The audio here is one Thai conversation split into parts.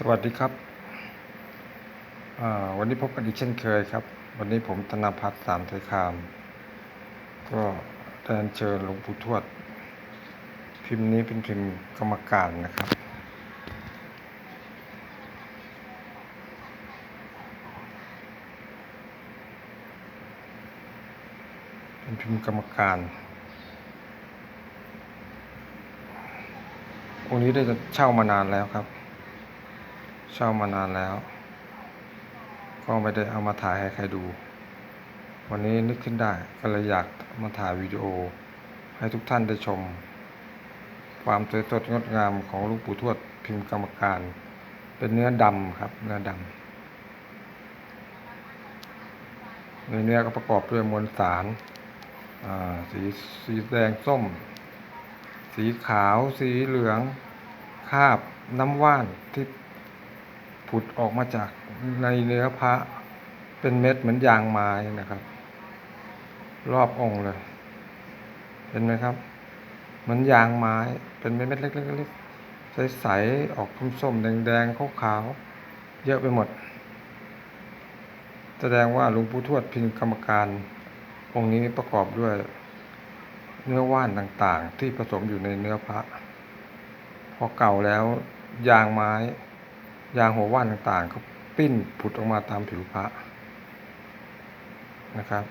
สวัสดีครับ วันนี้พบกันอีกเช่นเคยครับ วันนี้ผมธนพัฒน์สามไทยคาม ก็แดนเชิญหลวงปู่ทวด พิมพ์นี้เป็นพิมพ์กรรมการนะครับ เป็นพิมพ์กรรมการองค์นี้ได้จะเช่ามานานแล้วครับ เช่ามานานแล้ว ก็ไม่ได้เอามาถ่ายให้ใครดู วันนี้นึกขึ้นได้ก็เลยอยากมาถ่ายวิดีโอ ให้ทุกท่านได้ชม ความสวยสดงดงามของลูกปู่ทวดพิมพ์กรรมการ เป็นเนื้อดำครับ เนื้อดำในเนื้อก็ประกอบด้วยมวลสารสีสีแดงส้ม สีขาว สีเหลือง คาบน้ำว่านที่ ผุดออกมาจากในเนื้อพระเป็นเม็ดเหมือนยางไม้นะครับ รอบองค์เลย เห็นไหมครับ เหมือนยางไม้เป็นเม็ดเล็กๆใสๆออกส้มๆแดงๆขาวๆเยอะไปหมด แสดงว่าหลวงปู่ทวดพิมพ์กรรมการ องค์นี้ประกอบด้วย เนื้อว่านต่างๆ ที่ผสมอยู่ในเนื้อพระพอเก่าแล้วยางไม้ ยางหัวว่านต่างๆเขาปิ้นผุดออกมาตามผิวพระนะครับ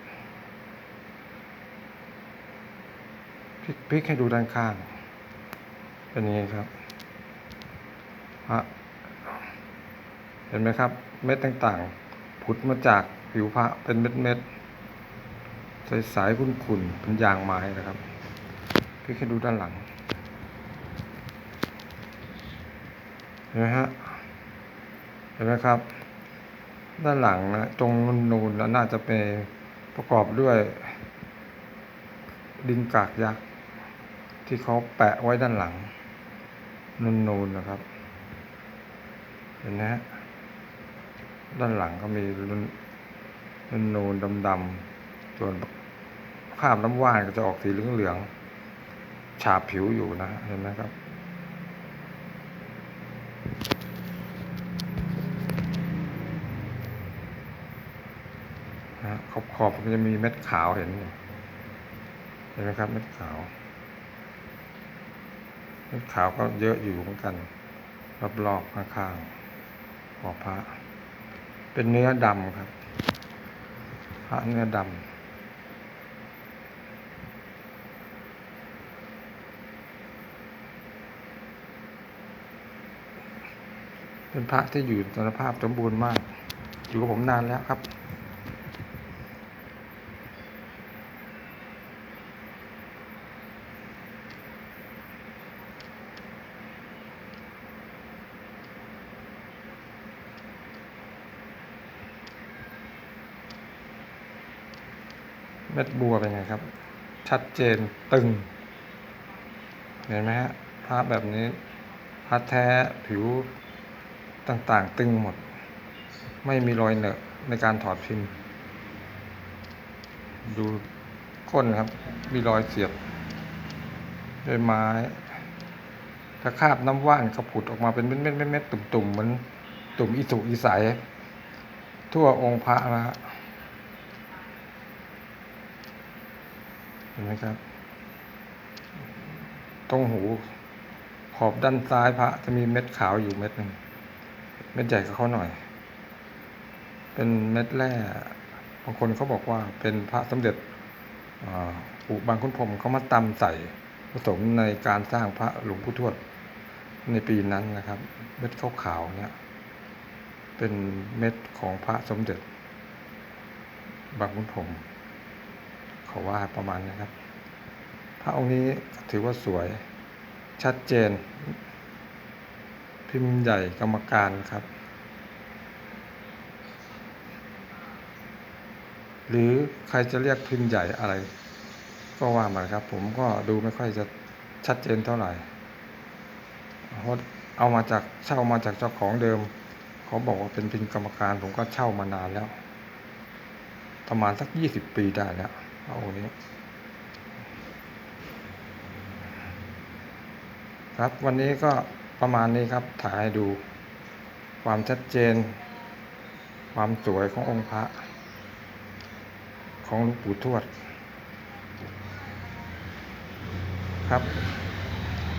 พลิกพลิกให้ดูด้านข้าง เป็นยังไงครับพระเห็นไหมครับ เม็ดต่างๆ ผุดมาจากผิวพระเป็นเม็ดๆใสๆขุ่นๆเป็นยางไม้นะครับพี่แค่ดูด้านหลังเห็นไหมฮะ เห็นไหมครับ ด้านหลังนะตรงนูนแล้วน่าจะเป็นประกอบด้วย ดินกากยักษ์ที่เขาแปะไว้ด้านหลังนูนๆนนะครับ เห็นไหมฮะด้านหลังก็มีนูนๆดำๆส่วนคราบน้ำว่านก็จะออกสีเหลืองๆฉาบผิวอยู่นะเห็นไหมครับ นะข อบขอบมันจะมีเม็ดขาวเห็นเห็นไหมครับ เม็ดขาว เม็ดขาวก็เยอะอยู่เหมือนกัน รอบๆข้างๆขอบพระ เป็นเนื้อดำครับพระเนื้อดำเป็นพระที่อยู่สภาพสมบูรณ์มาก อยู่กับผมนานแล้วครับ ม็ดบัวเป็นไงครับ ชัดเจนตึง เห็นไหมฮะพระแบบนี้พระแท้ผิวต่างๆ ตึงหมด ไม่มีรอยเหนอะในการถอดพิมพ์ ดูก้นครับ มีรอยเสียบด้วยไม้ถ้าคาบน้ำว่านกระผุดออกมาเป็นเม็ดๆเม็ดๆตุ่มๆเหมือนตุ่มอิสุอิสัยทั่วองค์พระนะฮะ ห็นไหมครับ ตรงหูขอบด้านซ้ายพระจะมีเม็ดขาวอยู่เม็ดหนึ่ง เม็ดใหญ่กับเขาหน่อย เป็นเม็ดแร่บางคนเขาบอกว่าเป็นพระสมเด็จอ่าปู่บางคุณพรมเขามาตำใส่ผสมในการสร้างพระหลวงปู่ทวดในปีนั้นนะครับ เม็ดขาวๆเนี่ย เป็นเม็ดของพระสมเด็จบางคุณพรม เขาว่าประมาณนี้ครับ พระองค์นี้ถือว่าสวยชัดเจน พิมพ์ใหญ่กรรมการครับ หรือใครจะเรียกพิมพ์ใหญ่อะไร ก็ว่ามาครับ ผมก็ดูไม่ค่อยจะชัดเจนเท่าไหร่เอามาจากเช่ามาจากเจ้าของเดิมเขาบอกว่าเป็นพิมพ์กรรมการ ผมก็เช่ามานานแล้ว ประมาณสักยี่สิบปีได้แล้ว เอาองค์นี้ครับวันนี้ก็ประมาณนี้ครับถ่ายดูความชัดเจน ความสวยขององค์พระ ของหลวงปู่ทวด ครับ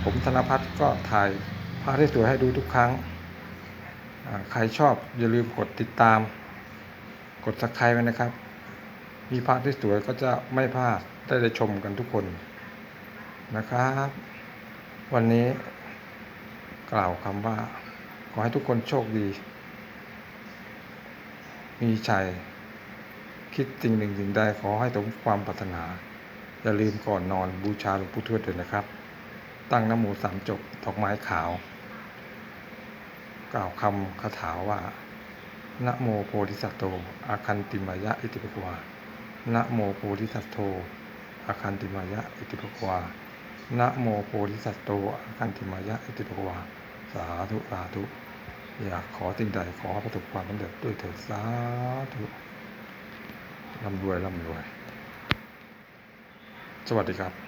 ผมธนพัฒน์ก็ถ่ายภาพที่สวยให้ดูทุกครั้ง ใครชอบอย่าลืมกดติดตาม กดสักใครไว้นะครับ มีภาพที่สวยก็จะไม่พลาดได้ได้ชมกันทุกคนนะครับ วันนี้กล่าวคำว่า ขอให้ทุกคนโชคดี มีชัยคิดสิ่งหนึ่งสิ่งใดขอให้สมความปรารถนา อย่าลืมก่อนนอนบูชาหลวงปู่ทวดด้วยนะครับ ตั้งน้ำมูสามจบดอกไม้ขาว กล่าวคำคาถาว่านะโมโพธิสัตว์โตอาคันติมายะอิติปกวา นะโมโพธิสัตว์โตอาคันติมายะอิติปกวานะโมโพธิสัตว์โตอาคันติมายะอิติปกวา สาธุสาธุ อยากขอสิ่งใดขอประสบความสำเร็จด้วยเถิดสาธุร่ำรวยร่ำรวย สวัสดีครับ